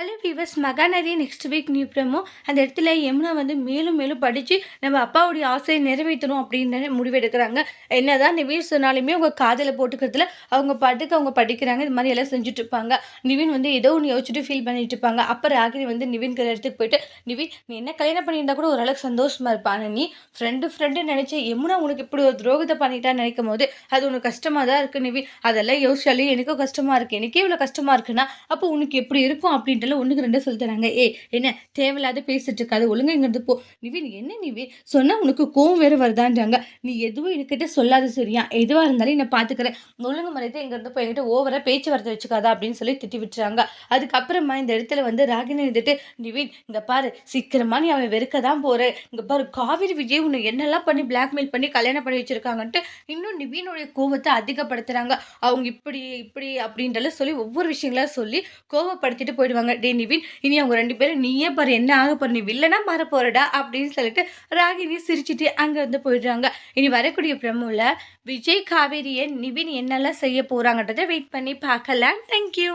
Hello viewers Mahanadi next week new promo அந்த இடத்துல யமுனா வந்து மேலும் மேலும் படித்து நம்ம அப்பாவுடைய ஆசையை நிறைவேற்றணும் அப்படின்னு முடிவெடுக்கிறாங்க. என்னதான் நிவீன் சொன்னாலுமே அவங்க காதில் போட்டுக்கிறதுல அவங்க பாட்டுக்கு அவங்க படிக்கிறாங்க இது மாதிரி எல்லாம் செஞ்சுட்டு இருப்பாங்க நிவின் வந்து ஏதோ ஒன்று யோசிச்சுட்டு ஃபீல் பண்ணிட்டு இருப்பாங்க அப்போ ராகினி வந்து நிவின் இடத்துக்கு போயிட்டு நிவின் நீ என்ன கல்யாணம் பண்ணியிருந்தா கூட ஓரளவுக்கு சந்தோஷமாக இருப்பான் நீ ஃப்ரெண்டு ஃப்ரெண்டு நினச்சி யமுனா உனக்கு இப்படி ஒரு துரோகத்தை பண்ணிட்டான்னு நினைக்கும் போது அது உனக்கு கஷ்டமாக தான் இருக்குது நிவின். அதெல்லாம் யோசிச்சாலே எனக்கும் கஷ்டமாக இருக்குது எனக்கே இவ்வளோ கஷ்டமாக இருக்குன்னா அப்போ உனக்கு எப்படி இருக்கும்? அப்படின்ட்டு ஒன்றுக்கு ரெண்டு சொல்லி தராங்க. ஏ என்ன தேவையில்லாத பேசிட்டு இருக்காது ஒழுங்கா இங்கிருந்து போ. நிவின் என்ன நிவின்? சொன்னால் உனக்கு கோவம் வேறு வருதான்றாங்க. நீ எதுவும் என்கிட்ட சொல்லாது சரியா? எதுவாக இருந்தாலும் நான் பார்த்துக்கிறேன் ஒழுங்கு மறைத்து இங்கேருந்து போய் என்கிட்ட ஓவராக பேச்சுவார்த்தை வச்சுக்காதா அப்படின்னு சொல்லி திட்டி விட்டுறாங்க. அதுக்கப்புறமா இந்த இடத்துல வந்து ராகினி இருந்துட்டு நிவின் இங்கே பாரு சீக்கிரமா நீ அவன் வெறுக்க தான் போகிற இங்கே பாரு காவிரி விஜய் உன்னை என்னெல்லாம் பண்ணி பிளாக்மெயில் பண்ணி கல்யாணம் பண்ணி வச்சுருக்காங்கன்ட்டு இன்னும் நிவினுடைய கோவத்தை அதிகப்படுத்துகிறாங்க அவங்க இப்படி இப்படி அப்படின்றல சொல்லி ஒவ்வொரு விஷயங்களா சொல்லி கோவப்படுத்திட்டு போயிடுவாங்க. டே நிவின் இனி அவங்க ரெண்டு பேரும் நீயே பாரு என்ன ஆக போற? நீ வில்லனா மாற போறடா அப்படின்னு சொல்லிட்டு ராகினி சிரிச்சுட்டு அங்க வந்து போயிடுறாங்க. இனி வரக்கூடிய பிரமுல விஜய் காவேரியை நிவின் என்னெல்லாம் செய்ய போறாங்கன்றதை வெயிட் பண்ணி பார்க்கலாம். தேங்க்யூ